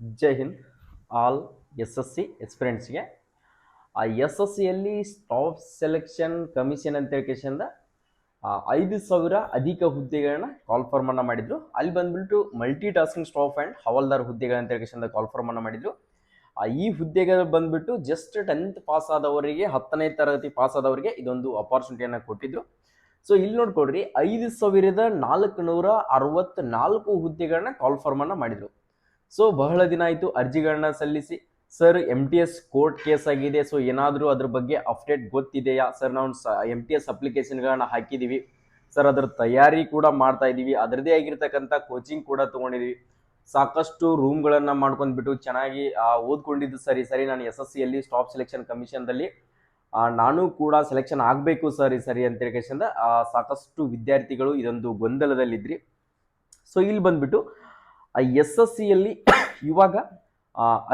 Jai Hind. All S S C ಎಕ್ಸ್ಪೀರಿಯನ್ಸ್ಗೆ ಆ S S ಸಿಯಲ್ಲಿ staff selection commission ಅಂತ ಹೇಳ್ಕೇಶಿಂದ ಐದು ಸಾವಿರ ಅಧಿಕ ಹುದ್ದೆಗಳನ್ನ ಕಾಲ್ ಫಾರ್ಮನ್ನು ಮಾಡಿದ್ರು. ಅಲ್ಲಿ ಬಂದ್ಬಿಟ್ಟು ಮಲ್ಟಿ ಟಾಸ್ಕಿಂಗ್ ಸ್ಟಾಫ್ ಆ್ಯಂಡ್ ಹವಾಲ್ದಾರ್ ಹುದ್ದೆಗಳಂತ ಹೇಳ್ಕೇಶಿಂದ ಕಾಲ್ ಮಾಡಿದ್ರು. ಆ, ಈ ಹುದ್ದೆಗಳು ಬಂದ್ಬಿಟ್ಟು ಜಸ್ಟ್ ಟೆಂತ್ ಪಾಸ್ ಆದವರಿಗೆ ಹತ್ತನೇ ತರಗತಿ ಪಾಸ್ ಆದವರಿಗೆ ಇದೊಂದು ಅಪಾರ್ಚುನಿಟಿಯನ್ನು ಕೊಟ್ಟಿದ್ರು. ಸೊ ಇಲ್ಲಿ ನೋಡ್ಕೊಡ್ರಿ ಐದು ಸಾವಿರದ ನಾಲ್ಕು ನೂರ ಅರವತ್ನಾಲ್ಕು ಹುದ್ದೆಗಳನ್ನ ಕಾಲ್ ಫಾರ್ಮನ್ನು ಮಾಡಿದ್ರು. ಸೊ ಬಹಳ ದಿನ ಆಯಿತು ಅರ್ಜಿಗಳನ್ನ ಸಲ್ಲಿಸಿ. Sir M T S court case ಆಗಿದೆ. ಸೊ ಏನಾದರೂ ಅದ್ರ ಬಗ್ಗೆ ಅಪ್ಡೇಟ್ ಗೊತ್ತಿದೆಯಾ? ಸರ್ ನಾವು ಎಂ ಟಿ ಎಸ್ ಅಪ್ಲಿಕೇಶನ್ಗಳನ್ನ ಹಾಕಿದ್ದೀವಿ ಸರ್ ಅದರ ತಯಾರಿ ಕೂಡ ಮಾಡ್ತಾ ಇದ್ದೀವಿ ಅದರದೇ ಆಗಿರ್ತಕ್ಕಂಥ ಕೋಚಿಂಗ್ ಕೂಡ ತೊಗೊಂಡಿದ್ದೀವಿ ಸಾಕಷ್ಟು ರೂಮ್ಗಳನ್ನು ಮಾಡ್ಕೊಂಡ್ಬಿಟ್ಟು ಚೆನ್ನಾಗಿ ಓದ್ಕೊಂಡಿದ್ದು ಸರಿ ಸರಿ. ನಾನು ಎಸ್ ಎಸ್ ಸಿಯಲ್ಲಿ ಸ್ಟಾಪ್ ಸೆಲೆಕ್ಷನ್ ಕಮಿಷನ್ದಲ್ಲಿ ನಾನು ಕೂಡ ಸೆಲೆಕ್ಷನ್ ಆಗಬೇಕು ಸರ್, ಸರಿ ಅಂತ ಹೇಳ್ಕೇಶಿಂದ ಸಾಕಷ್ಟು ವಿದ್ಯಾರ್ಥಿಗಳು ಇದೊಂದು ಗೊಂದಲದಲ್ಲಿದ್ರಿ. ಸೊ ಇಲ್ಲಿ ಬಂದ್ಬಿಟ್ಟು ಎಸ್ ಎಸ್ ಸಿಯಲ್ಲಿ ಇವಾಗ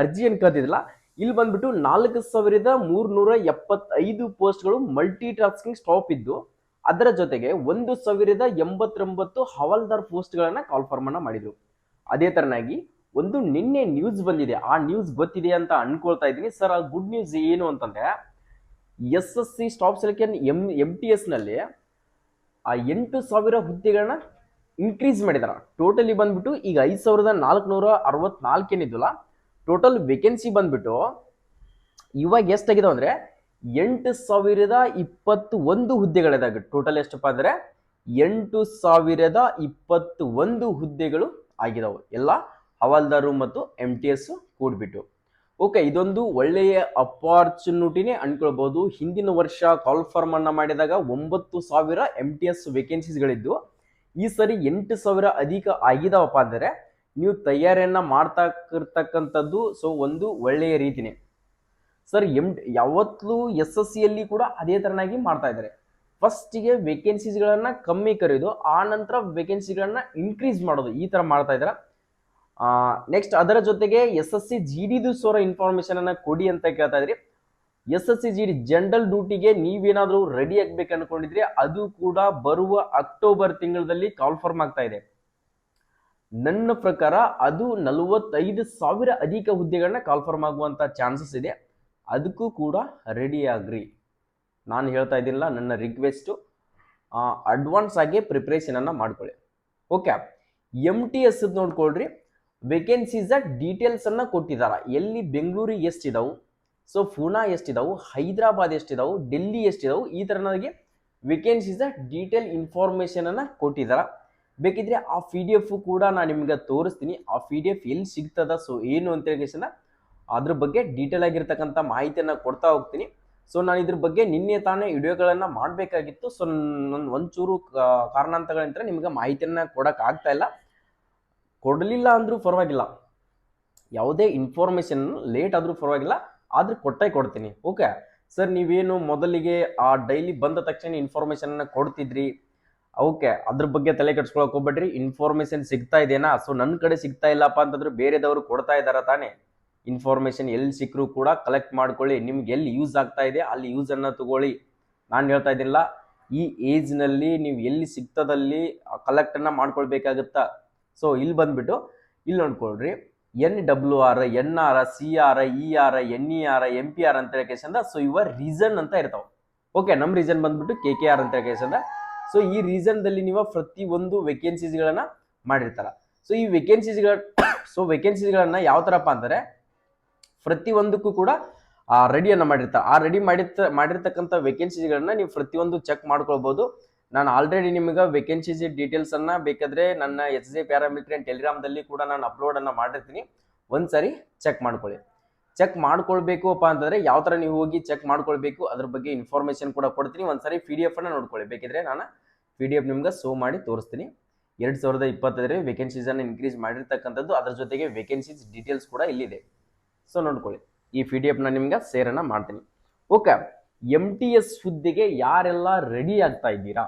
ಅರ್ಜಿ ಏನು ಕರೆದಿದ್ರಲ್ಲ ಇಲ್ಲಿ ಬಂದ್ಬಿಟ್ಟು ನಾಲ್ಕು ಸಾವಿರದ ಮೂರ್ನೂರ ಎಪ್ಪತ್ತೈದು ಪೋಸ್ಟ್ಗಳು ಮಲ್ಟಿ ಟಾಸ್ಕಿಂಗ್ ಸ್ಟಾಪ್ ಇದ್ದು, ಅದರ ಜೊತೆಗೆ ಒಂದು ಸಾವಿರದ ಎಂಬತ್ತೊಂಬತ್ತು ಹವಾಲ್ದಾರ್ ಪೋಸ್ಟ್ಗಳನ್ನು ಕಾಲ್ ಮಾಡಿದ್ರು. ಅದೇ ತರನಾಗಿ ಒಂದು ನಿನ್ನೆ ನ್ಯೂಸ್ ಬಂದಿದೆ. ಆ ನ್ಯೂಸ್ ಗೊತ್ತಿದೆ ಅಂತ ಅನ್ಕೊಳ್ತಾ ಇದ್ದೀನಿ. ಸರ್, ಆ ಗುಡ್ ನ್ಯೂಸ್ ಏನು ಅಂತಂದ್ರೆ, S S C staff selection M M T ಎಸ್ನಲ್ಲಿ ಆ ಎಂಟು ಸಾವಿರ ಹುದ್ದೆಗಳನ್ನ ಇನ್ಕ್ರೀಸ್ ಮಾಡಿದಾರ. ಟೋಟಲಿ ಬಂದ್ಬಿಟ್ಟು ಈಗ ಐದು ಸಾವಿರದ ನಾಲ್ಕುನೂರ ಅರವತ್ನಾಲ್ಕು ಏನಿದ್ವಲ್ಲ ಟೋಟಲ್ ವೇಕೆನ್ಸಿ ಬಂದ್ಬಿಟ್ಟು ಇವಾಗ ಎಷ್ಟಾಗಿದೆ ಅಂದ್ರೆ ಎಂಟು ಸಾವಿರದ ಇಪ್ಪತ್ತು ಒಂದು ಹುದ್ದೆಗಳಿದಾಗ ಟೋಟಲ್ ಎಷ್ಟಪ್ಪ ಅಂದರೆ ಎಂಟು ಸಾವಿರದ ಇಪ್ಪತ್ತು ಒಂದು ಹುದ್ದೆಗಳು ಆಗಿದಾವೆ. ಎಲ್ಲ ಹವಾಲ್ದಾರು ಮತ್ತು ಎಂ ಟಿ ಎಸ್ ಕೂಡ್ಬಿಟ್ಟು. ಓಕೆ ಇದೊಂದು ಒಳ್ಳೆಯ ಅಪಾರ್ಚುನಿಟಿನೇ ಅನ್ಕೊಳ್ಬಹುದು ಹಿಂದಿನ ವರ್ಷ ಕಾಲ್ ಫಾರ್ಮ್ ಅನ್ನ ಮಾಡಿದಾಗ ಒಂಬತ್ತು ಸಾವಿರ ಎಂ ಟಿ ಎಸ್ ವೇಕೆನ್ಸೀಸ್ಗಳಿದ್ದು ಈ ಸರಿ ಎಂಟು ಸಾವಿರ ಅಧಿಕ ಆಗಿದಾವಪ್ಪ ಅಂದರೆ ನೀವು ತಯಾರಿಯನ್ನ ಮಾಡ್ತಾ ಇರ್ತಕ್ಕಂಥದ್ದು ಸೊ ಒಂದು ಒಳ್ಳೆಯ ರೀತಿನೇ. ಸರ್, ಎಂ ಯಾವತ್ತೂ ಎಸ್ ಎಸ್ ಸಿಯಲ್ಲಿ ಕೂಡ ಅದೇ ಥರನಾಗಿ ಮಾಡ್ತಾ ಇದ್ದಾರೆ. ಫಸ್ಟಿಗೆ ವೇಕೆನ್ಸೀಸ್ಗಳನ್ನು ಕಮ್ಮಿ ಕರೆಯೋದು ಆ ನಂತರ ವೇಕೆನ್ಸಿಗಳನ್ನು ಇನ್ಕ್ರೀಸ್ ಮಾಡೋದು, ಈ ಥರ ಮಾಡ್ತಾ ಇದ್ದಾರೆ. ನೆಕ್ಸ್ಟ್ ಅದರ ಜೊತೆಗೆ ಎಸ್ ಎಸ್ ಸಿ ಜಿ ಡಿದು ಸೋರ ಇನ್ಫಾರ್ಮೇಷನನ್ನು ಕೊಡಿ ಅಂತ ಕೇಳ್ತಾ ಇದ್ರಿ. S S C G D general ಡ್ಯೂಟಿಗೆ ನೀವೇನಾದರೂ ರೆಡಿ ಆಗ್ಬೇಕು ಅನ್ಕೊಂಡಿದ್ರೆ ಅದು ಕೂಡ ಬರುವ ಅಕ್ಟೋಬರ್ ತಿಂಗಳಲ್ಲಿ ಕಾಲ್ ಫಾರ್ಮ್ ಆಗ್ತಾ ಇದೆ. ನನ್ನ ಪ್ರಕಾರ ಅದು ನಲವತ್ತೈದು ಸಾವಿರ ಅಧಿಕ ಹುದ್ದೆಗಳನ್ನ ಕಾಲ್ ಫಾರ್ಮ್ ಆಗುವಂತ ಚಾನ್ಸಸ್ ಇದೆ. ಅದಕ್ಕೂ ಕೂಡ ರೆಡಿ ಆಗ್ರಿ. ನಾನು ಹೇಳ್ತಾ ಇದ್ದಿಲ್ಲ ನನ್ನ ರಿಕ್ವೆಸ್ಟು ಅಡ್ವಾನ್ಸ್ ಆಗಿ ಪ್ರಿಪ್ರೇಷನನ್ನು ಮಾಡ್ಕೊಳ್ಳಿ. ಓಕೆ ಎಂ ಟಿ ಎಸ್ ನೋಡ್ಕೊಳ್ರಿ. ಡೀಟೇಲ್ಸ್ ಡೀಟೇಲ್ಸನ್ನು ಕೊಟ್ಟಿದ್ದಾರೆ ಎಲ್ಲಿ ಬೆಂಗಳೂರಿಗೆ ಎಷ್ಟಿದಾವು? ಸೊ ಪೂನಾ ಎಷ್ಟಿದಾವು? ಹೈದರಾಬಾದ್ ಎಷ್ಟಿದಾವು? ಡೆಲ್ಲಿ ಎಷ್ಟಿದಾವು? ಈ ಥರ ನನಗೆ ವೇಕೆನ್ಸೀಸ್ ಡೀಟೇಲ್ ಇನ್ಫಾರ್ಮೇಷನನ್ನು ಕೊಟ್ಟಿದ್ದಾರೆ ಬೇಕಿದ್ರೆ ಆ ಪಿ ಡಿ ಎಫ್ ಕೂಡ ನಾನು ನಿಮ್ಗೆ ತೋರಿಸ್ತೀನಿ. ಆ ಪಿ ಡಿ ಎಫ್ ಎಲ್ಲಿ ಸಿಗ್ತದ? ಸೊ ಏನು ಅಂತ ಹೇಳಿ ಅದ್ರ ಬಗ್ಗೆ ಡೀಟೇಲ್ ಆಗಿರ್ತಕ್ಕಂಥ ಮಾಹಿತಿಯನ್ನು ಕೊಡ್ತಾ ಹೋಗ್ತೀನಿ. ಸೊ ನಾನು ಇದ್ರ ಬಗ್ಗೆ ನಿನ್ನೆ ತಾನೇ ವಿಡಿಯೋಗಳನ್ನು ಮಾಡಬೇಕಾಗಿತ್ತು. ಸೊ ನನ್ನ ಒಂಚೂರು ಕಾ- ನಿಮಗೆ ಮಾಹಿತಿಯನ್ನು ಕೊಡೋಕ್ಕಾಗ್ತಾ ಇಲ್ಲ. ಕೊಡಲಿಲ್ಲ ಅಂದರೂ ಪರವಾಗಿಲ್ಲ. ಯಾವುದೇ ಇನ್ಫಾರ್ಮೇಷನ್ ಲೇಟ್ ಆದರೂ ಪರವಾಗಿಲ್ಲ. ಆದ್ರೆ ಕೊಟ್ಟೇ ಕೊಡ್ತೀನಿ. ಓಕೆ ಸರ್ ನೀವೇನು ಮೊದಲಿಗೆ ಆ ಡೈಲಿ ಬಂದ ತಕ್ಷಣ ಇನ್ಫಾರ್ಮೇಷನ್ನ ಕೊಡ್ತಿದ್ರಿ? ಓಕೆ ಅದ್ರ ಬಗ್ಗೆ ತಲೆ ಕೆಡ್ಸ್ಕೊಳಕ್ ಹೋಗ್ಬೇಡ್ರಿ. ಇನ್ಫಾರ್ಮೇಷನ್ ಸಿಗ್ತಾ ಇದೆನಾ ಸೊ ನನ್ನ ಕಡೆ ಸಿಗ್ತಾ ಇಲ್ಲಪ್ಪ ಅಂತಂದ್ರೆ ಬೇರೆದವರು ಕೊಡ್ತಾ ಇದ್ದಾರ ತಾನೇ. ಇನ್ಫಾರ್ಮೇಷನ್ ಎಲ್ಲಿ ಸಿಕ್ಕರೂ ಕೂಡ ಕಲೆಕ್ಟ್ ಮಾಡ್ಕೊಳ್ಳಿ. ನಿಮ್ಗೆ ಎಲ್ಲಿ ಯೂಸ್ ಆಗ್ತಾ ಇದೆ, ಅಲ್ಲಿ ಯೂಸನ್ನು ತಗೊಳ್ಳಿ. ನಾನು ಹೇಳ್ತಾ ಇದ್ದಿಲ್ಲ ಈ ಏಜ್ನಲ್ಲಿ ನೀವು ಎಲ್ಲಿ ಸಿಗ್ತದಲ್ಲಿ ಕಲೆಕ್ಟನ್ನು ಮಾಡ್ಕೊಳ್ಬೇಕಾಗುತ್ತಾ? ಸೊ ಇಲ್ಲಿ ಬಂದ್ಬಿಟ್ಟು, ಇಲ್ಲಿ ನೋಡ್ಕೊಳ್ರಿ. N W R, N R, C R, E R, N E R, M P R ಅಂತ ಹೇಳಕೇಸಂದ ಸೊ ಇವ ರೀಸನ್ ಅಂತ ಇರ್ತಾವೆ. ಓಕೆ ನಮ್ಮ ರೀಸನ್ ಬಂದ್ಬಿಟ್ಟು ಕೆ ಕೆ ಆರ್ ಅಂತ ಹೇಳಕೇಸಂದ ಸೊ ಈ ರೀಸನ್ದಲ್ಲಿ ನೀವು ಪ್ರತಿ ಒಂದು ವೇಕೆನ್ಸೀಸ್ಗಳನ್ನು ಮಾಡಿರ್ತಾರ. ಸೊ ಈ ವೇಕೆನ್ಸೀಸ್ಗಳ ಸೊ ವೇಕೆನ್ಸೀಸ್ಗಳನ್ನು ಯಾವ ಥರಪ್ಪ ಅಂದರೆ ಪ್ರತಿ ಒಂದಕ್ಕೂ ಕೂಡ ರೆಡಿಯನ್ನು ಮಾಡಿರ್ತಾರೆ. ಆ ರೆಡಿ ಮಾಡಿರ್ತ, ಮಾಡಿರ್ತಕ್ಕಂಥ ವೇಕೆನ್ಸಿಗಳನ್ನ ನೀವು ಪ್ರತಿಯೊಂದು ಚೆಕ್ ಮಾಡ್ಕೊಳ್ಬೋದು. ನಾನು ಆಲ್ರೆಡಿ ನಿಮಗೆ ವೇಕೆನ್ಸೀಸ್ ಡೀಟೇಲ್ಸನ್ನು ಬೇಕಾದರೆ ನನ್ನ ಎಸ್ ಜೆ ಪ್ಯಾರಾಮಿಲಿಟರಿ ಆ್ಯಂಡ್ ಟೆಲಿಗ್ರಾಮ್ದಲ್ಲಿ ಕೂಡ ನಾನು ಅಪ್ಲೋಡನ್ನು ಮಾಡಿರ್ತೀನಿ. ಒಂದು ಸಾರಿ ಚೆಕ್ ಮಾಡ್ಕೊಳ್ಳಿ. ಚೆಕ್ ಮಾಡ್ಕೊಳ್ಬೇಕು ಅಪ್ಪ ಅಂತಂದರೆ ಯಾವ ಥರ ನೀವು ಹೋಗಿ ಚೆಕ್ ಮಾಡ್ಕೊಳ್ಬೇಕು ಅದ್ರ ಬಗ್ಗೆ ಇನ್ಫಾರ್ಮೇಷನ್ ಕೂಡ ಕೊಡ್ತೀನಿ. ಒಂದು ಸಾರಿ ಪಿ ಡಿ ಎಫನ್ನು ನೋಡ್ಕೊಳ್ಳಿ. ಬೇಕಿದ್ರೆ ನಾನು ಪಿ ಡಿ ಎಫ್ ನಿಮ್ಗೆ ಸೋ ಮಾಡಿ ತೋರಿಸ್ತೀನಿ. ಎರಡು ಸಾವಿರದ ಇಪ್ಪತ್ತೈದರಲ್ಲಿ ವೇಕೆನ್ಸೀಸನ್ನು ಇನ್ಕ್ರೀಸ್ ಮಾಡಿರ್ತಕ್ಕಂಥದ್ದು, ಅದ್ರ ಜೊತೆಗೆ ವೇಕೆನ್ಸೀಸ್ ಡೀಟೇಲ್ಸ್ ಕೂಡ ಇಲ್ಲಿದೆ. ಸೊ ನೋಡ್ಕೊಳ್ಳಿ. ಈ ಪಿ ಡಿ ಎಫ್ನ ನಿಮ್ಗೆ ಸೇರನ್ನು ಮಾಡ್ತೀನಿ. ಓಕೆ ಎಂ ಟಿ ಎಸ್ ಹುದ್ದೆಗೆ ಯಾರೆಲ್ಲ ರೆಡಿ ಆಗ್ತಾ ಇದ್ದೀರಾ?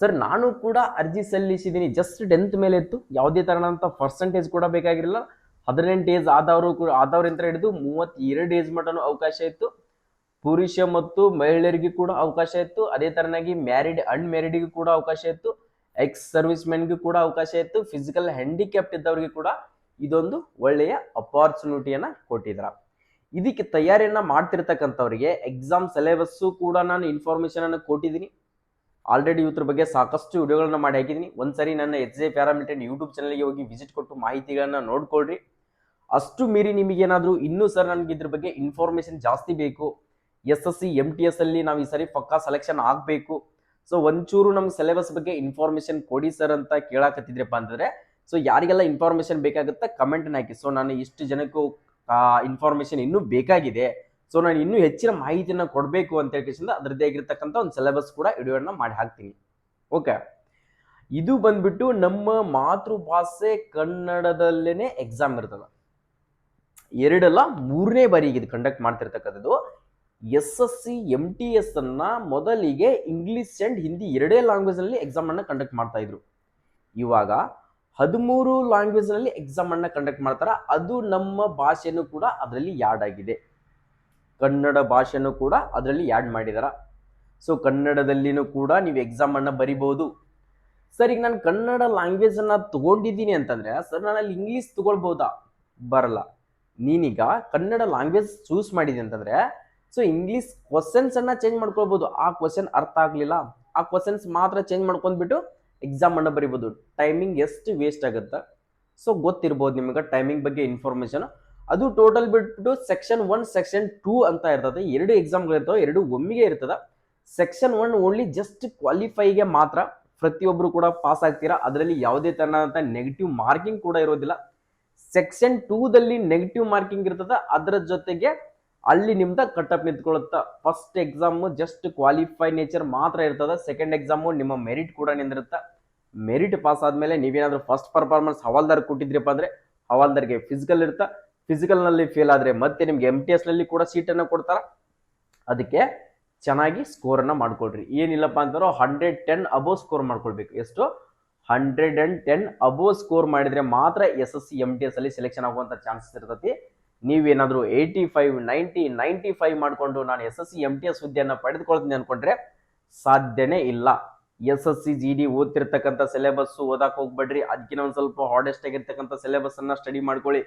ಸರ್ ನಾನು ಕೂಡ ಅರ್ಜಿ ಸಲ್ಲಿಸಿದ್ದೀನಿ ಜಸ್ಟ್ ಟೆಂತ್ ಮೇಲೆ ಇತ್ತು. ಯಾವುದೇ ತರನಂತ ಪರ್ಸೆಂಟೇಜ್ ಕೂಡ ಬೇಕಾಗಿರಲಿಲ್ಲ. ಹದಿನೆಂಟು ಏಜ್ ಆದವರು ಕೂಡ ಆದವರಿಂದ ಹಿಡಿದು ಮೂವತ್ತೆರಡು ಏಜ್ ಮಟನು ಅವಕಾಶ ಇತ್ತು. ಪುರುಷ ಮತ್ತು ಮಹಿಳೆಯರಿಗೆ ಕೂಡ ಅವಕಾಶ ಇತ್ತು. ಅದೇ ತರನಾಗಿ ಮ್ಯಾರಿಡ್ ಅನ್ಮ್ಯಾರಿಡ್ಗೂ ಕೂಡ ಅವಕಾಶ ಇತ್ತು. ಎಕ್ಸ್ ಸರ್ವಿಸ್ ಮೆನ್ಗೂ ಕೂಡ ಅವಕಾಶ ಇತ್ತು. ಫಿಸಿಕಲ್ ಹ್ಯಾಂಡಿಕ್ಯಾಪ್ಟ್ ಇದ್ದವರಿಗೆ ಕೂಡ ಇದೊಂದು ಒಳ್ಳೆಯ ಅಪಾರ್ಚುನಿಟಿಯನ್ನು ಕೊಟ್ಟಿದ್ರ ಇದಕ್ಕೆ ತಯಾರಿಯನ್ನ ಮಾಡ್ತಿರ್ತಕ್ಕಂಥವ್ರಿಗೆ ಎಕ್ಸಾಮ್ ಸಿಲೆಬಸ್ಸು ಕೂಡ ನಾನು ಇನ್ಫಾರ್ಮೇಶನ್ ಅನ್ನು ಕೊಟ್ಟಿದ್ದೀನಿ. ಆಲ್ರೆಡಿ ಇದ್ರ ಬಗ್ಗೆ ಸಾಕಷ್ಟು ವಿಡಿಯೋಗಳನ್ನ ಮಾಡಿ ಹಾಕಿದ್ದೀನಿ. ಒಂದ್ಸರಿ ನನ್ನ ಎಚ್ ಜೆ ಪ್ಯಾರಾಮಿಟೆಡ್ ಯೂಟ್ಯೂಬ್ ಚಾನಲ್ಗೆ ಹೋಗಿ ವಿಸಿಟ್ ಕೊಟ್ಟು ಮಾಹಿತಿಗಳನ್ನ ನೋಡ್ಕೊಳ್ರಿ. ಅಷ್ಟು ಮೀರಿ ನಿಮಗೇನಾದರೂ ಇನ್ನೂ ಸರ್ ನನಗೆ ಇದ್ರ ಬಗ್ಗೆ ಇನ್ಫಾರ್ಮೇಶನ್ ಜಾಸ್ತಿ ಬೇಕು S S C M T S ಅಲ್ಲಿ ನಾವು ಈ ಸರಿ ಪಕ್ಕಾ ಸೆಲೆಕ್ಷನ್ ಆಗಬೇಕು. ಸೊ ಒಂಚೂರು ನಮ್ಮ ಸಿಲೆಬಸ್ ಬಗ್ಗೆ ಇನ್ಫಾರ್ಮೇಶನ್ ಕೊಡಿ ಸರ್ ಅಂತ ಕೇಳಾಕತ್ತಿದ್ರಪ್ಪ ಅಂತಂದರೆ ಸೊ ಯಾರಿಗೆಲ್ಲ ಇನ್ಫಾರ್ಮೇಶನ್ ಬೇಕಾಗುತ್ತೆ ಕಮೆಂಟ್ನ ಹಾಕಿ. ಸೊ ನಾನು ಇಷ್ಟು ಜನಕ್ಕೂ ಇನ್ಫಾರ್ಮೇಶನ್ ಇನ್ನೂ ಬೇಕಾಗಿದೆ. ಸೊ ನಾನು ಇನ್ನೂ ಹೆಚ್ಚಿನ ಮಾಹಿತಿಯನ್ನು ಕೊಡಬೇಕು ಅಂತ ಹೇಳ್ಕೇಸಿಂದ ಅದರದ್ದೇ ಆಗಿರ್ತಕ್ಕಂಥ ಒಂದು ಸಿಲೆಬಸ್ ಕೂಡ ವಿಡಿಯೋನ ಮಾಡಿ ಹಾಕ್ತೀನಿ. ಓಕೆ ಇದು ಬಂದ್ಬಿಟ್ಟು ನಮ್ಮ ಮಾತೃಭಾಷೆ ಕನ್ನಡದಲ್ಲೇ ಎಕ್ಸಾಮ್ ಇರ್ತದ. ಎರಡಲ್ಲ ಮೂರನೇ ಬಾರಿಗೆ ಇದು conduct ಮಾಡ್ತಿರ್ತಕ್ಕಂಥದ್ದು. S S C M T S ಅನ್ನ ಮೊದಲಿಗೆ ಇಂಗ್ಲಿಷ್ ಅಂಡ್ ಹಿಂದಿ ಎರಡೇ ಲ್ಯಾಂಗ್ವೇಜ್ನಲ್ಲಿ ಎಕ್ಸಾಮ್ ಅನ್ನ ಕಂಡಕ್ಟ್ ಮಾಡ್ತಾ ಇದ್ರು. ಇವಾಗ ಹದಿಮೂರು ಲ್ಯಾಂಗ್ವೇಜ್ನಲ್ಲಿ ಎಕ್ಸಾಮ್ ಅನ್ನ ಕಂಡಕ್ಟ್ ಮಾಡ್ತಾರೆ. ಅದು ನಮ್ಮ ಭಾಷೆನೂ ಕೂಡ ಅದರಲ್ಲಿ ಯಾಡ್ ಆಗಿದೆ. ಕನ್ನಡ ಭಾಷೆಯನ್ನು ಕೂಡ ಅದರಲ್ಲಿ ಯಾಡ್ ಮಾಡಿದಾರ. ಸೊ ಕನ್ನಡದಲ್ಲಿನೂ ಕೂಡ ನೀವು ಎಕ್ಸಾಮ್ ಅನ್ನ ಬರಿಬಹುದು ಸರ್ ಈಗ ನಾನು ಕನ್ನಡ ಲ್ಯಾಂಗ್ವೇಜ್ ಅನ್ನ ತಗೊಂಡಿದ್ದೀನಿ ಅಂತಂದ್ರೆ ಸರ್ ನಾನು ಅಲ್ಲಿ ಇಂಗ್ಲಿಷ್ ಬರಲ್ಲ. ನೀನೀಗ ಕನ್ನಡ ಲ್ಯಾಂಗ್ವೇಜ್ ಚೂಸ್ ಮಾಡಿದೆ ಅಂತಂದ್ರೆ ಸೊ ಇಂಗ್ಲಿಷ್ ಅನ್ನ ಚೇಂಜ್ ಮಾಡ್ಕೊಳ್ಬಹುದು ಆ ಕ್ವಶನ್ ಅರ್ಥ ಆಗ್ಲಿಲ್ಲ. ಆ ಕ್ವಶನ್ಸ್ ಮಾತ್ರ ಚೇಂಜ್ ಮಾಡ್ಕೊಂಡ್ಬಿಟ್ಟು ಎಕ್ಸಾಮ್ ಮಾಡೋ ಬರಿಬೋದು. ಟೈಮಿಂಗ್ ಎಷ್ಟು ವೇಸ್ಟ್ ಆಗುತ್ತೆ? ಸೊ ಗೊತ್ತಿರ್ಬೋದು ನಿಮಗೆ ಟೈಮಿಂಗ್ ಬಗ್ಗೆ ಇನ್ಫಾರ್ಮೇಷನ್ ಅದು ಟೋಟಲ್ ಬಿಟ್ಬಿಟ್ಟು ಸೆಕ್ಷನ್ ಒನ್ ಸೆಕ್ಷನ್ ಟೂ ಅಂತ ಇರ್ತದೆ. ಎರಡು ಎಕ್ಸಾಮ್ಗಳು ಇರ್ತವೆ ಎರಡು ಒಮ್ಮಿಗೆ ಇರ್ತದೆ. ಸೆಕ್ಷನ್ ಒನ್ ಓನ್ಲಿ ಜಸ್ಟ್ ಕ್ವಾಲಿಫೈಗೆ ಮಾತ್ರ ಪ್ರತಿಯೊಬ್ಬರು ಕೂಡ ಪಾಸ್ ಆಗ್ತೀರಾ? ಅದರಲ್ಲಿ ಯಾವುದೇ ತರನಾದಂಥ ನೆಗೆಟಿವ್ ಮಾರ್ಕಿಂಗ್ ಕೂಡ ಇರೋದಿಲ್ಲ. ಸೆಕ್ಷನ್ ಟೂದಲ್ಲಿ ನೆಗೆಟಿವ್ ಮಾರ್ಕಿಂಗ್ ಇರ್ತದೆ. ಅದರ ಜೊತೆಗೆ ಅಲ್ಲಿ ನಿಮ್ದು cutoff ನಿಂತ್ಕೊಳ್ಳುತ್ತ. First exam just qualify nature ಮಾತ್ರ ಇರ್ತದೆ. ಸೆಕೆಂಡ್ ಎಕ್ಸಾಮು ನಿಮ್ಮ ಮೆರಿಟ್ ಕೂಡ ನಿಂದಿರುತ್ತೆ. ಮೆರಿಟ್ ಪಾಸ್ ಆದಮೇಲೆ ನೀವೇನಾದರೂ ಫಸ್ಟ್ ಪರ್ಫಾರ್ಮೆನ್ಸ್ ಹವಾಲ್ದಾರ್ ಕೊಟ್ಟಿದ್ರಿಪ್ಪ ಅಂದ್ರೆ ಹವಾಲ್ದಾರ್ಗೆ ಫಿಸಿಕಲ್ ಇರ್ತಾ ಫಿಸಿಕಲ್ನಲ್ಲಿ ಫೇಲ್ ಆದ್ರೆ ಮತ್ತೆ ನಿಮ್ಗೆ ಎಂ ಟಿ ಎಸ್ನಲ್ಲಿ ಕೂಡ ಸೀಟನ್ನು ಕೊಡ್ತಾರ? ಅದಕ್ಕೆ ಚೆನ್ನಾಗಿ ಸ್ಕೋರ್ ಅನ್ನ ಮಾಡ್ಕೊಳ್ರಿ. ಏನಿಲ್ಲಪ್ಪ ಅಂತಂದ್ರೆ ಹಂಡ್ರೆಡ್ ಟೆನ್ ಅಬೋವ್ ಸ್ಕೋರ್ ಮಾಡ್ಕೊಳ್ಬೇಕು. ಎಷ್ಟು? Hundred and ten above score ಮಾಡಿದ್ರೆ ಮಾತ್ರ S S C M T S ಅಲ್ಲಿ ಸೆಲೆಕ್ಷನ್ ಆಗುವಂತ ಚಾನ್ಸಸ್ ಇರ್ತತಿ. ನೀವೇನಾದರೂ eighty five ninety ninety five ಮಾಡ್ಕೊಂಡು ನಾನು S S C M T S ಹುದ್ದೆಯನ್ನು ಪಡೆದುಕೊಳ್ತೀನಿ ಅನ್ಕೊಂಡ್ರೆ ಸಾಧ್ಯನೇ ಇಲ್ಲ. S S C, G D ಓದ್ತಿರ್ತಕ್ಕಂಥ syllabus ಓದಕ್ಕೆ ಹೋಗ್ಬೇಡ್ರಿ. ಅದಕ್ಕಿಂತ ಒಂದು ಸ್ವಲ್ಪ ಹಾರ್ಡೆಸ್ಟ್ ಆಗಿರ್ತಕ್ಕಂಥ ಸಿಲೆಬಸ್ ಅನ್ನ ಸ್ಟಡಿ ಮಾಡ್ಕೊಳ್ಳಿ.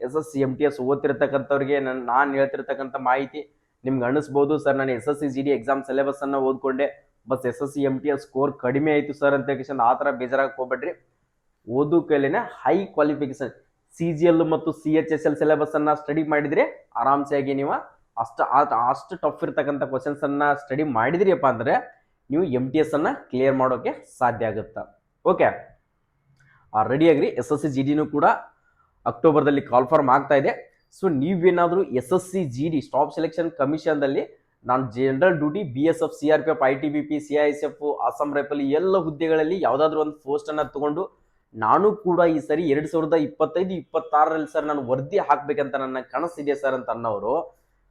S S C M T S ಓದ್ತಿರ್ತಕ್ಕಂಥವ್ರಿಗೆ ನಾನು ನಾನು ಹೇಳ್ತಿರ್ತಕ್ಕಂಥ ಮಾಹಿತಿ ನಿಮ್ಗೆ ಅನಿಸ್ಬೋದು ಸರ್. ನಾನು S S C, G D exam syllabus ಅನ್ನ ಓದ್ಕೊಂಡೆ. Bus S S C M T S score ಕಡಿಮೆ ಆಯಿತು ಸರ್ ಅಂತ ಹೇಳಿ ಆ ಥರ ಬೇಜಾರಾಗಿ ಹೋಗ್ಬೇಡ್ರಿ. ಓದು high qualification C G L ಮತ್ತು C H S L syllabus ಅನ್ನ ಸ್ಟಡಿ ಮಾಡಿದ್ರೆ ಆರಾಮ್ಸೆಯಾಗಿ ನೀವು ಅಷ್ಟು ಅಷ್ಟು ಟಫ್ ಇರ್ತಕ್ಕಂಥ ಕ್ವಶನ್ಸ್ ಅನ್ನ ಸ್ಟಡಿ ಮಾಡಿದ್ರಿಯಪ್ಪ ಅಂದ್ರೆ ನೀವು ಎಂ ಟಿ ಎಸ್ ಅನ್ನು ಕ್ಲಿಯರ್ ಮಾಡೋಕೆ ಸಾಧ್ಯ ಆಗುತ್ತೆ? ಓಕೆ ರೆಡಿ ಆಗ್ರಿ. ಎಸ್ ಎಸ್ ಸಿ ಜಿ ಡಿನೂ ಕೂಡ ಅಕ್ಟೋಬರ್ದಲ್ಲಿ ಕಾಲ್ಫಾರ್ಮ್ ಆಗ್ತಾ ಇದೆ. ಸೊ ನೀವೇನಾದರೂ S S C G D staff selection ಕಮಿಷನ್ದಲ್ಲಿ ನಾನು general duty B S F C R P F I T B P C I S F Assam rifle ಎಲ್ಲ ಹುದ್ದೆಗಳಲ್ಲಿ ಯಾವುದಾದ್ರೂ ಒಂದು ಪೋಸ್ಟನ್ನು ತಗೊಂಡು ನಾನು ಕೂಡ ಈ ಸರಿ ಎರಡು ಸಾವಿರದ ಇಪ್ಪತ್ತೈದು, ಇಪ್ಪತ್ತಾರರಲ್ಲಿ ಸರ್ ನಾನು ವರದಿ ಹಾಕಬೇಕಂತ ನನ್ನ ಕನಸಿದೆ ಸರ್ ಅಂತ ಅನ್ನೋರು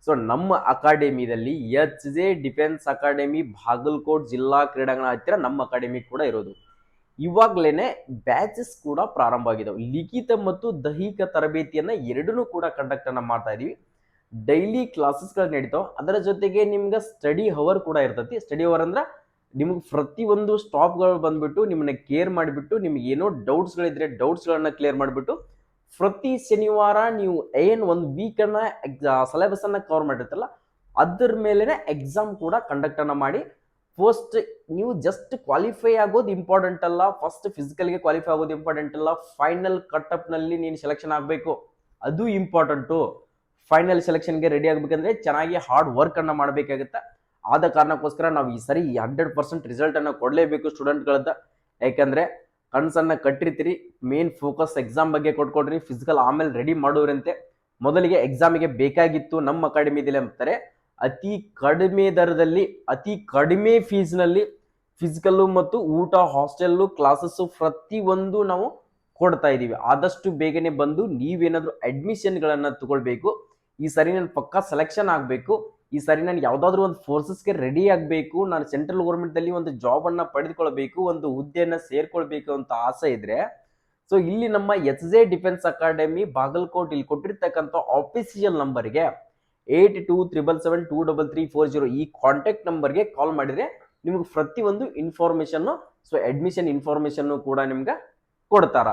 ಸೊ ನಮ್ಮ ಅಕಾಡೆಮಿದಲ್ಲಿ H J defence academy, Bagalkot ಜಿಲ್ಲಾ ಕ್ರೀಡಾಂಗಣ ಹತ್ತಿರ ನಮ್ಮ ಅಕಾಡೆಮಿ ಕೂಡ ಇರೋದು. ಇವಾಗ್ಲೇನೆ ಬ್ಯಾಚಸ್ ಕೂಡ ಪ್ರಾರಂಭ ಆಗಿದ್ದಾವೆ ಲಿಖಿತ ಮತ್ತು ದೈಹಿಕ ತರಬೇತಿಯನ್ನ ಎರಡನ್ನೂ ಕೂಡ ಕಂಡಕ್ಟ್ ಅನ್ನ ಮಾಡ್ತಾ ಇದೀವಿ. ಡೈಲಿ ಕ್ಲಾಸಸ್ಗಳು ನಡೀತಾವ. ಅದರ ಜೊತೆಗೆ ನಿಮ್ಗೆ ಸ್ಟಡಿ ಅವರ್ ಕೂಡ ಇರ್ತೈತಿ. ಸ್ಟಡಿ ಅವರ್ ಅಂದ್ರೆ ನಿಮ್ಗೆ ಪ್ರತಿಯೊಂದು ಸ್ಟಾಪ್ಗಳು ಬಂದ್ಬಿಟ್ಟು ನಿಮ್ಮನ್ನ ಕೇರ್ ಮಾಡಿಬಿಟ್ಟು ನಿಮ್ಗೆ ಏನೋ ಡೌಟ್ಸ್ಗಳಿದ್ರೆ ಡೌಟ್ಸ್ಗಳನ್ನ ಕ್ಲಿಯರ್ ಮಾಡಿಬಿಟ್ಟು ಪ್ರತಿ ಶನಿವಾರ ನೀವು ಏನು ಒಂದು ವೀಕನ್ನ ಎಕ್ಸಾ ಸಿಲೆಬಸ್ ಅನ್ನ ಕವರ್ ಮಾಡಿರ್ತಲ್ಲ ಅದ್ರ ಮೇಲೇ ಎಕ್ಸಾಮ್ ಕೂಡ ಕಂಡಕ್ಟನ್ನು ಮಾಡಿ ಫಸ್ಟ್ ನೀವು ಜಸ್ಟ್ ಕ್ವಾಲಿಫೈ ಆಗೋದು ಇಂಪಾರ್ಟೆಂಟ್ ಅಲ್ಲ ಫಸ್ಟ್ ಫಿಸಿಕಲ್ಗೆ ಕ್ವಾಲಿಫೈ ಆಗೋದು ಇಂಪಾರ್ಟೆಂಟ್ ಅಲ್ಲ ಫೈನಲ್ನಲ್ಲಿ ನೀನು ಸೆಲೆಕ್ಷನ್ ಆಗಬೇಕು, ಅದು ಇಂಪಾರ್ಟೆಂಟು ಫೈನಲ್ ಸೆಲೆಕ್ಷನ್ಗೆ ರೆಡಿ ಆಗಬೇಕಂದ್ರೆ ಚೆನ್ನಾಗಿ ಹಾರ್ಡ್ ವರ್ಕನ್ನು ಮಾಡಬೇಕಾಗುತ್ತೆ. ಆದ ಕಾರಣಕ್ಕೋಸ್ಕರ ನಾವು ಈ ಸರಿ ಹಂಡ್ರೆಡ್ ಪರ್ಸೆಂಟ್ ರಿಸಲ್ಟನ್ನು ಕೊಡಲೇಬೇಕು ಸ್ಟೂಡೆಂಟ್ಗಳದ್ದು ಯಾಕಂದ್ರೆ ಕನ್ಸನ್ನ ಕಟ್ಟಿರ್ತೀರಿ. ಮೇನ್ ಫೋಕಸ್ ಎಕ್ಸಾಮ್ ಬಗ್ಗೆ ಕೊಟ್ಕೊಡ್ರಿ. ಫಿಸಿಕಲ್ ಆಮೇಲೆ ರೆಡಿ ಮಾಡೋರಂತೆ. ಮೊದಲಿಗೆ ಎಕ್ಸಾಮಿಗೆ ಬೇಕಾಗಿತ್ತು ನಮ್ಮ ಅಕಾಡೆಮಿದಲ್ಲಿ ಅಂತಾರೆ. ಅತಿ ಕಡಿಮೆ ದರದಲ್ಲಿ, ಅತಿ ಕಡಿಮೆ ಫೀಸ್ನಲ್ಲಿ ಫಿಸಿಕಲ್ಲು ಮತ್ತು ಊಟ ಹಾಸ್ಟೆಲ್ಲು ಕ್ಲಾಸಸ್ಸು ಪ್ರತಿಯೊಂದು ನಾವು ಕೊಡ್ತಾ ಇದ್ದೀವಿ. ಆದಷ್ಟು ಬೇಗನೆ ಬಂದು ನೀವೇನಾದರೂ ಅಡ್ಮಿಷನ್ಗಳನ್ನು ತಗೊಳ್ಬೇಕು. ಈ ಸರಿ ನಾನು ಪಕ್ಕಾ ಸೆಲೆಕ್ಷನ್ ಆಗಬೇಕು. ಈ ಸಾರಿ ನಾನು ಯಾವುದಾದ್ರೂ ಒಂದು ಫೋರ್ಸಸ್ಗೆ ರೆಡಿ ಆಗಬೇಕು, ನಾನು ಸೆಂಟ್ರಲ್ ಗೌರ್ಮೆಂಟಲ್ಲಿ ಒಂದು ಜಾಬನ್ನು ಪಡೆದುಕೊಳ್ಬೇಕು, ಒಂದು ಹುದ್ದೆಯನ್ನು ಸೇರ್ಕೊಳ್ಬೇಕು ಅಂತ ಆಸೆ ಇದ್ರೆ ಸೊ ಇಲ್ಲಿ ನಮ್ಮ H J defence academy Bagalkot ಇಲ್ಲಿ ಕೊಟ್ಟಿರ್ತಕ್ಕಂಥ ಆಫೀಸಿಯಲ್ ನಂಬರ್ಗೆ eight two triple seven two double three four zero ಈ ಕಾಂಟ್ಯಾಕ್ಟ್ ನಂಬರ್ಗೆ ಕಾಲ್ ಮಾಡಿದ್ರೆ ನಿಮ್ಗೆ ಪ್ರತಿಯೊಂದು ಇನ್ಫಾರ್ಮೇಷನ್ನು ಸೊ ಅಡ್ಮಿಷನ್ ಇನ್ಫಾರ್ಮೇಷನ್ನು ಕೂಡ ನಿಮ್ಗೆ ಕೊಡ್ತಾರ.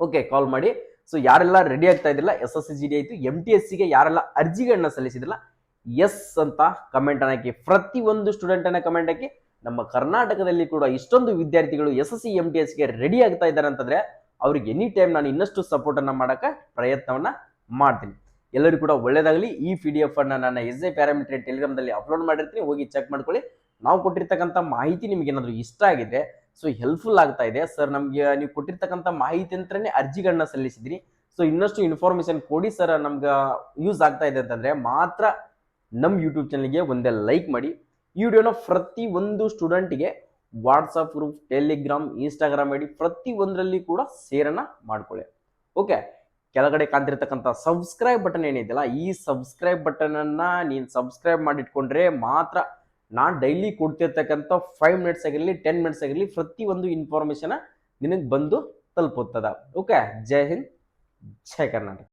ಓಕೆ ಕಾಲ್ ಮಾಡಿ. ಸೊ ಯಾರೆಲ್ಲ ರೆಡಿ ಆಗ್ತಾ ಇದ್ದಿಲ್ಲ S S C G D ಆಯಿತು ಎಂ ಟಿ ಎಸ್ ಸಿಗೆ ಯಾರೆಲ್ಲ ಅರ್ಜಿಗಳನ್ನ ಸಲ್ಲಿಸಿದ್ರಲ್ಲ ಎಸ್ ಅಂತ ಕಮೆಂಟ್ ಹಾಕಿ. ಪ್ರತಿ ಒಂದು ಸ್ಟೂಡೆಂಟ್ ಅನ್ನ ಕಮೆಂಟ್ ಹಾಕಿ. ನಮ್ಮ ಕರ್ನಾಟಕದಲ್ಲಿ ಕೂಡ ಇಷ್ಟೊಂದು ವಿದ್ಯಾರ್ಥಿಗಳು S S C M T ಎಸ್ಗೆ ರೆಡಿ ಆಗ್ತಾ ಇದ್ದಾರೆ ಅಂತಂದ್ರೆ ಅವ್ರಿಗೆ ಎನಿ ಟೈಮ್ ನಾನು ಇನ್ನಷ್ಟು ಸಪೋರ್ಟ್ ಅನ್ನ ಮಾಡಕ್ಕೆ ಪ್ರಯತ್ನವನ್ನ ಮಾಡ್ತೀನಿ. ಎಲ್ಲರಿಗೂ ಕೂಡ ಒಳ್ಳೇದಾಗಲಿ. ಈ ಪಿ ಡಿ ಎಫ್ ಅನ್ನ ನನ್ನ ಎಸ್ ಎ ಪ್ಯಾರಾಮೀಟರ್ ಟೆಲಿಗ್ರಾಮ್ದಲ್ಲಿ ಅಪ್ಲೋಡ್ ಮಾಡಿರ್ತೀನಿ. ಹೋಗಿ ಚೆಕ್ ಮಾಡ್ಕೊಳ್ಳಿ. ನಾವು ಕೊಟ್ಟಿರ್ತಕ್ಕಂಥ ಮಾಹಿತಿ ನಿಮಗೆ ಏನಾದರೂ ಇಷ್ಟ ಆಗಿದೆ ಸೊ ಹೆಲ್ಪ್ಫುಲ್ ಆಗ್ತಾ ಇದೆ. ಸರ್ ನಮಗೆ ನೀವು ಕೊಟ್ಟಿರ್ತಕ್ಕಂಥ ಮಾಹಿತಿ ಅಂತಲೇ ಅರ್ಜಿಗಳನ್ನ ಸಲ್ಲಿಸಿದ್ರಿ. ಸೊ ಇನ್ನಷ್ಟು ಇನ್ಫಾರ್ಮೇಶನ್ ಕೊಡಿ ಸರ್ ನಮ್ಗೆ ಯೂಸ್ ಆಗ್ತಾ ಇದೆ ಅಂತಂದ್ರೆ ಮಾತ್ರ ನಮ್ಮ ಯೂಟ್ಯೂಬ್ ಚಾನಲ್ಗೆ ಒಂದೇ ಲೈಕ್ ಮಾಡಿ. ಈ ವಿಡಿಯೋನ ಪ್ರತಿ ಒಂದು ಸ್ಟೂಡೆಂಟ್ಗೆ WhatsApp group Telegram Instagram ID ಪ್ರತಿ ಒಂದರಲ್ಲಿ ಕೂಡ ಸೇರನ್ನ ಮಾಡ್ಕೊಳ್ಳಿ. ಓಕೆ ಕೆಳಗಡೆ ಕಾಣ್ತಿರ್ತಕ್ಕಂಥ ಸಬ್ಸ್ಕ್ರೈಬ್ ಬಟನ್ ಏನಿದೆಯಲ್ಲ, ಈ ಸಬ್ಸ್ಕ್ರೈಬ್ ಬಟನ್ ಅನ್ನ ನೀನು ಸಬ್ಸ್ಕ್ರೈಬ್ ಮಾಡಿಟ್ಕೊಂಡ್ರೆ ಮಾತ್ರ ನಾನು ಡೈಲಿ ಕೊಡ್ತಿರ್ತಕ್ಕಂಥ ಫೈವ್ ಮಿನಿಟ್ಸ್ ಆಗಿರಲಿ ಟೆನ್ ಮಿನಿಟ್ಸ್ ಆಗಿರಲಿ ಪ್ರತಿ ಒಂದು ಇನ್ಫಾರ್ಮೇಶನ್ ನಿನಗೆ ಬಂದು ತಲುಪುತ್ತದ. ಓಕೆ ಜೈ ಹಿಂದ್, ಜೈ ಕರ್ನಾಟಕ.